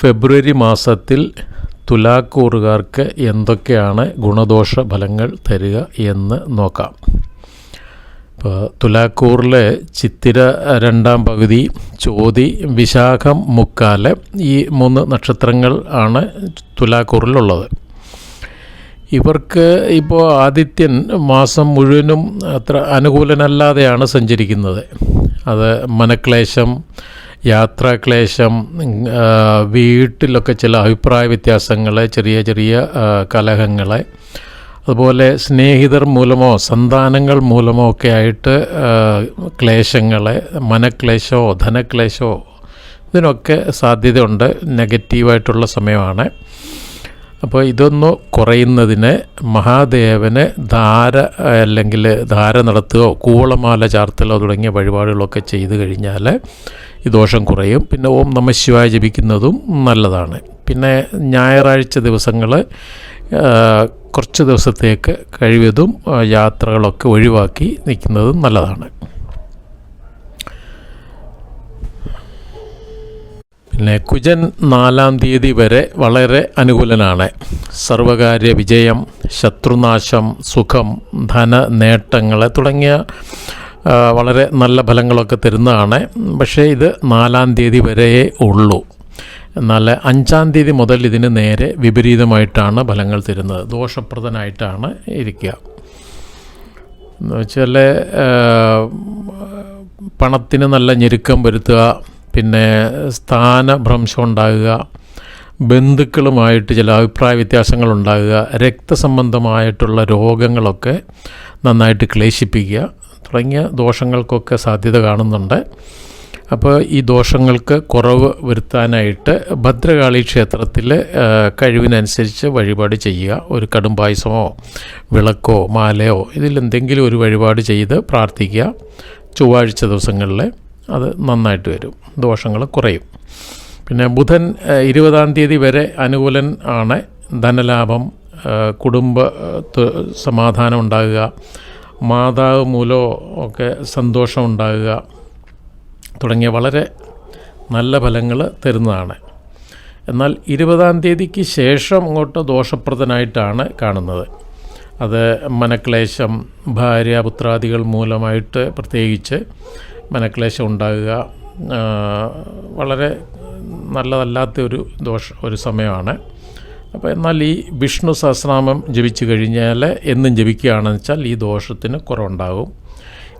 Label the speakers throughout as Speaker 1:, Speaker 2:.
Speaker 1: ഫെബ്രുവരി മാസത്തിൽ തുലാക്കൂറുകാർക്ക് എന്തൊക്കെയാണ് ഗുണദോഷ ഫലങ്ങൾ തരിക എന്ന് നോക്കാം. ഇപ്പോൾ തുലാക്കൂറിലെ ചിത്തിര രണ്ടാം പകുതി ചോതി വിശാഖം മുക്കാൽ ഈ മൂന്ന് നക്ഷത്രങ്ങൾ ആണ് തുലാക്കൂറിലുള്ളത്. ഇവർക്ക് ഇപ്പോൾ ആദിത്യൻ മാസം മുഴുവനും അത്ര അനുകൂലനല്ലാതെയാണ് സഞ്ചരിക്കുന്നത്. അത് മനക്ലേശം യാത്രാക്ലേശം വീട്ടിലൊക്കെ ചില അഭിപ്രായ വ്യത്യാസങ്ങൾ ചെറിയ ചെറിയ കലഹങ്ങളെ അതുപോലെ സ്നേഹിതർ മൂലമോ സന്താനങ്ങൾ മൂലമോ ഒക്കെ ആയിട്ട് ക്ലേശങ്ങളെ മനക്ലേശോ ധനക്ലേശോ ഇതിനൊക്കെ സാധ്യതയുണ്ട്. നെഗറ്റീവായിട്ടുള്ള സമയമാണ്. അപ്പോൾ ഇതൊന്ന് കുറയുന്നതിന് മഹാദേവന് ധാര അല്ലെങ്കിൽ ധാര നടത്തുകയോ കൂവളമാല ചാർത്തലോ തുടങ്ങിയ വഴിപാടുകളൊക്കെ ചെയ്തു കഴിഞ്ഞാൽ ഈ ദോഷം കുറയും. പിന്നെ ഓം നമ ശിവായ ജപിക്കുന്നതും നല്ലതാണ്. പിന്നെ ഞായറാഴ്ച ദിവസങ്ങൾ കുറച്ച് ദിവസത്തേക്ക് കഴിവതും യാത്രകളൊക്കെ ഒഴിവാക്കി നിൽക്കുന്നതും നല്ലതാണ്. പിന്നെ കുജൻ നാലാം തീയതി വരെ വളരെ അനുകൂലനാണ്. സർവകാര്യ വിജയം ശത്രുനാശം സുഖം ധന നേട്ടങ്ങൾ തുടങ്ങിയ വളരെ നല്ല ഫലങ്ങളൊക്കെ തരുന്നതാണ്. പക്ഷേ ഇത് നാലാം തീയതി വരെയേ ഉള്ളൂ. എന്നാൽ അഞ്ചാം തീയതി മുതൽ ഇതിന് നേരെ വിപരീതമായിട്ടാണ് ഫലങ്ങൾ തരുന്നത്. ദോഷപ്രദനായിട്ടാണ് ഇരിക്കുക. എന്ന് വെച്ചാൽ പണത്തിന് നല്ല ഞെരുക്കം വരുത്തുക പിന്നെ സ്ഥാനഭ്രംശം ഉണ്ടാകുക ബന്ധുക്കളുമായിട്ട് ചില അഭിപ്രായ വ്യത്യാസങ്ങൾ ഉണ്ടാകുക രക്തസംബന്ധമായിട്ടുള്ള രോഗങ്ങളൊക്കെ നന്നായിട്ട് ക്ലേശിപ്പിക്കുക തുടങ്ങിയ ദോഷങ്ങൾക്കൊക്കെ സാധ്യത കാണുന്നുണ്ട്. അപ്പോൾ ഈ ദോഷങ്ങൾക്ക് കുറവ് വരുത്താനായിട്ട് ഭദ്രകാളി ക്ഷേത്രത്തിൽ കഴിവിനനുസരിച്ച് വഴിപാട് ചെയ്യുക. ഒരു കടും പായസമോ വിളക്കോ മാലയോ ഇതിലെന്തെങ്കിലും ഒരു വഴിപാട് ചെയ്ത് പ്രാർത്ഥിക്കുക. ചൊവ്വാഴ്ച ദിവസങ്ങളിൽ അത് നന്നായിട്ട് വരും. ദോഷങ്ങൾ കുറയും. പിന്നെ ബുധൻ ഇരുപതാം തീയതി വരെ അനുകൂലൻ ആണ്. ധനലാഭം കുടുംബ സമാധാനം ഉണ്ടാകുക. മാതാവ് മൂലമോ ഒക്കെ സന്തോഷം ഉണ്ടാകുക തുടങ്ങിയ വളരെ നല്ല ഫലങ്ങൾ തരുന്നതാണ്. എന്നാൽ ഇരുപതാം തീയതിക്ക് ശേഷം അങ്ങോട്ട് ദോഷപ്രദനായിട്ടാണ് കാണുന്നത്. അത് മനക്ലേശം ഭാര്യ പുത്രാദികൾ മൂലമായിട്ട് പ്രത്യേകിച്ച് മനക്ലേശം ഉണ്ടാകുക വളരെ നല്ലതല്ലാത്ത ഒരു ദോഷ ഒരു സമയമാണ്. അപ്പോൾ എന്നാൽ ഈ വിഷ്ണു സഹസ്രനാമം ജപിച്ചു കഴിഞ്ഞാൽ എന്നും ജപിക്കുകയാണെന്ന് വെച്ചാൽ ഈ ദോഷത്തിന് കുറവുണ്ടാകും.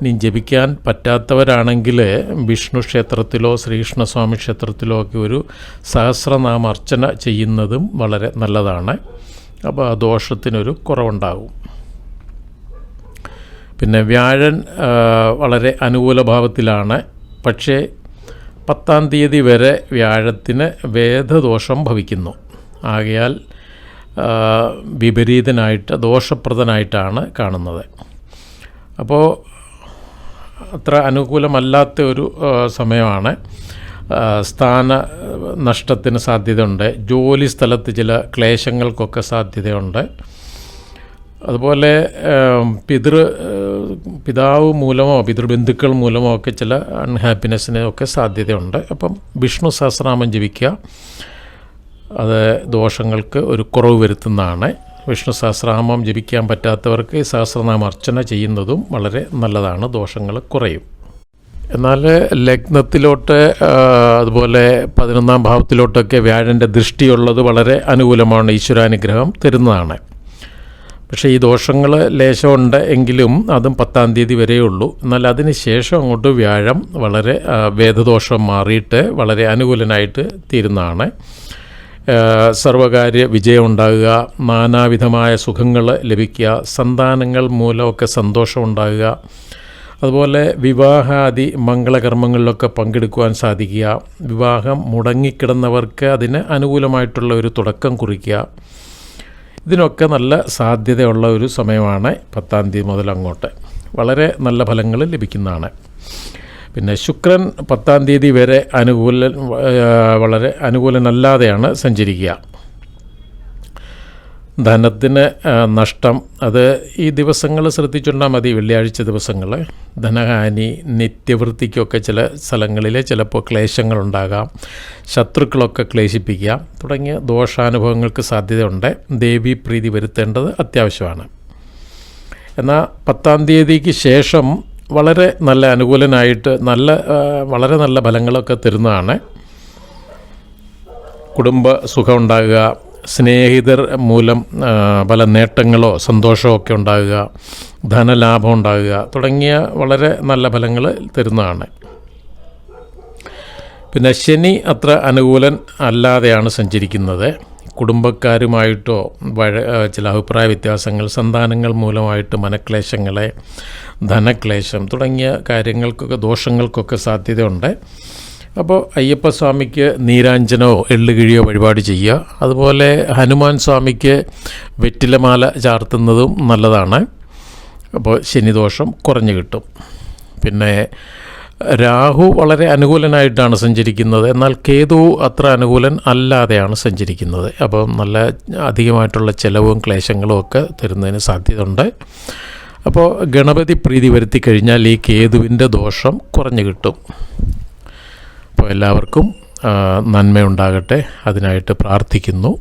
Speaker 1: ഇനി ജപിക്കാൻ പറ്റാത്തവരാണെങ്കിൽ വിഷ്ണു ക്ഷേത്രത്തിലോ ശ്രീകൃഷ്ണസ്വാമി ക്ഷേത്രത്തിലോ ഒക്കെ ഒരു സഹസ്രനാമർച്ചന ചെയ്യുന്നതും വളരെ നല്ലതാണ്. അപ്പോൾ ആ ദോഷത്തിനൊരു കുറവുണ്ടാകും. പിന്നെ വ്യാഴൻ വളരെ അനുകൂല ഭാവത്തിലാണ്. പക്ഷേ പത്താം തീയതി വരെ വ്യാഴത്തിന് വേദദോഷം ഭവിക്കുന്നു. ആകയാൽ വിപരീതനായിട്ട് ദോഷപ്രദനായിട്ടാണ് കാണുന്നത്. അപ്പോൾ അത്ര അനുകൂലമല്ലാത്ത ഒരു സമയമാണ്. സ്ഥാന നഷ്ടത്തിന് സാധ്യതയുണ്ട്. ജോലി സ്ഥലത്ത് ചില ക്ലേശങ്ങൾക്കൊക്കെ സാധ്യതയുണ്ട്. അതുപോലെ പിതൃ പിതാവ് മൂലമോ പിതൃബന്ധുക്കൾ മൂലമോ ഒക്കെ ചില അൺഹാപ്പിനെസ്സിനൊക്കെ സാധ്യതയുണ്ട്. അപ്പം വിഷ്ണു സഹസ്രനാമം ജപിക്കുക. അത് ദോഷങ്ങൾക്ക് ഒരു കുറവ് വരുത്തുന്നതാണ്. വിഷ്ണു സഹസ്രനാമം ജപിക്കാൻ പറ്റാത്തവർക്ക് സഹസ്രനാമ അർച്ചന ചെയ്യുന്നതും വളരെ നല്ലതാണ് ദോഷങ്ങൾ കുറയും. എന്നാൽ ലഗ്നത്തിലോട്ട് അതുപോലെ പതിനൊന്നാം ഭാവത്തിലോട്ടൊക്കെ വ്യാഴന്റെ ദൃഷ്ടിയുള്ളത് വളരെ അനുകൂലമാണ് ഈശ്വരാനുഗ്രഹം തരുന്നതാണ്. പക്ഷേ ഈ ദോഷങ്ങൾ ലേശമുണ്ട് എങ്കിലും അതും പത്താം തീയതി വരേ ഉള്ളൂ. എന്നാൽ അതിന് ശേഷം അങ്ങോട്ട് വ്യാഴം വളരെ വേദദോഷം മാറിയിട്ട് വളരെ അനുകൂലനായിട്ട് തീരുന്നതാണ്. സർവകാര്യ വിജയം ഉണ്ടാകുക നാനാവിധമായ സുഖങ്ങൾ ലഭിക്കുക സന്താനങ്ങൾ മൂലമൊക്കെ സന്തോഷം ഉണ്ടാകുക അതുപോലെ വിവാഹാദി മംഗളകർമ്മങ്ങളിലൊക്കെ പങ്കെടുക്കുവാൻ സാധിക്കുക വിവാഹം മുടങ്ങിക്കിടന്നവർക്ക് അതിന് അനുകൂലമായിട്ടുള്ള ഒരു തുടക്കം കുറിക്കുക. ഇതിനൊക്കെ നല്ല സാധ്യതയുള്ള ഒരു സമയമാണ് പത്താം തീയതി മുതൽ അങ്ങോട്ട്. വളരെ നല്ല ഫലങ്ങൾ ലഭിക്കുന്നതാണ്. പിന്നെ ശുക്രൻ പത്താം തീയതി വരെ അനുകൂല വളരെ അനുകൂലനല്ലാതെയാണ് സഞ്ചരിക്കുക. ധനത്തിന് നഷ്ടം. അത് ഈ ദിവസങ്ങൾ ശ്രദ്ധിച്ചുകൊണ്ടാൽ മതി വെള്ളിയാഴ്ച ദിവസങ്ങൾ. ധനഹാനി നിത്യവൃത്തിക്കൊക്കെ ചില സ്ഥലങ്ങളിൽ ചിലപ്പോൾ ക്ലേശങ്ങളുണ്ടാകാം. ശത്രുക്കളൊക്കെ ക്ലേശിപ്പിക്കുക തുടങ്ങിയ ദോഷാനുഭവങ്ങൾക്ക് സാധ്യതയുണ്ട്. ദേവി പ്രീതി വരുത്തേണ്ടത് അത്യാവശ്യമാണ്. എന്നാൽ പത്താം തീയതിക്ക് ശേഷം വളരെ നല്ല അനുകൂലനായിട്ട് നല്ല വളരെ നല്ല ഫലങ്ങളൊക്കെ തരുന്നതാണ്. കുടുംബ സുഖം ഉണ്ടാകുക സ്നേഹിതർ മൂലം പല നേട്ടങ്ങളോ സന്തോഷമോ ഒക്കെ ഉണ്ടാകുക ധനലാഭം ഉണ്ടാകുക തുടങ്ങിയ വളരെ നല്ല ഫലങ്ങൾ തരുന്നതാണ്. പിന്നെ ശനി അത്ര അനുകൂലൻ അല്ലാതെയാണ് സഞ്ചരിക്കുന്നത്. കുടുംബക്കാരുമായിട്ടോ വഴ ചില അഭിപ്രായ വ്യത്യാസങ്ങൾ സന്താനങ്ങൾ മൂലമായിട്ട് മനക്ലേശങ്ങളെ ധനക്ലേശം തുടങ്ങിയ കാര്യങ്ങൾക്കൊക്കെ ദോഷങ്ങൾക്കൊക്കെ സാധ്യതയുണ്ട്. അപ്പോൾ അയ്യപ്പസ്വാമിക്ക് നീരാഞ്ജനോ എള്ളുകിഴിയോ വഴിപാട് ചെയ്യുക. അതുപോലെ ഹനുമാൻ സ്വാമിക്ക് വെറ്റിലമാല ചാർത്തുന്നതും നല്ലതാണ്. അപ്പോൾ ശനിദോഷം കുറഞ്ഞു കിട്ടും. പിന്നെ രാഹു വളരെ അനുകൂലനായിട്ടാണ് സഞ്ചരിക്കുന്നത്. എന്നാൽ കേതു അത്ര അനുകൂലൻ അല്ലാതെയാണ് സഞ്ചരിക്കുന്നത്. അപ്പം നല്ല അധികമായിട്ടുള്ള ചിലവും ക്ലേശങ്ങളും ഒക്കെ തരുന്നതിന് സാധ്യതയുണ്ട്. അപ്പോൾ ഗണപതി പ്രീതി വരുത്തി കഴിഞ്ഞാൽ ഈ കേതുവിന്റെ ദോഷം കുറഞ്ഞു കിട്ടും. അപ്പോൾ എല്ലാവർക്കും നന്മയുണ്ടാകട്ടെ. അതിനായിട്ട് പ്രാർത്ഥിക്കുന്നു.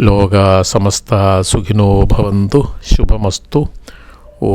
Speaker 1: ലോക സമസ്ത സുഖിനോ ഭവന്തു ശുഭമസ്തു. ഓ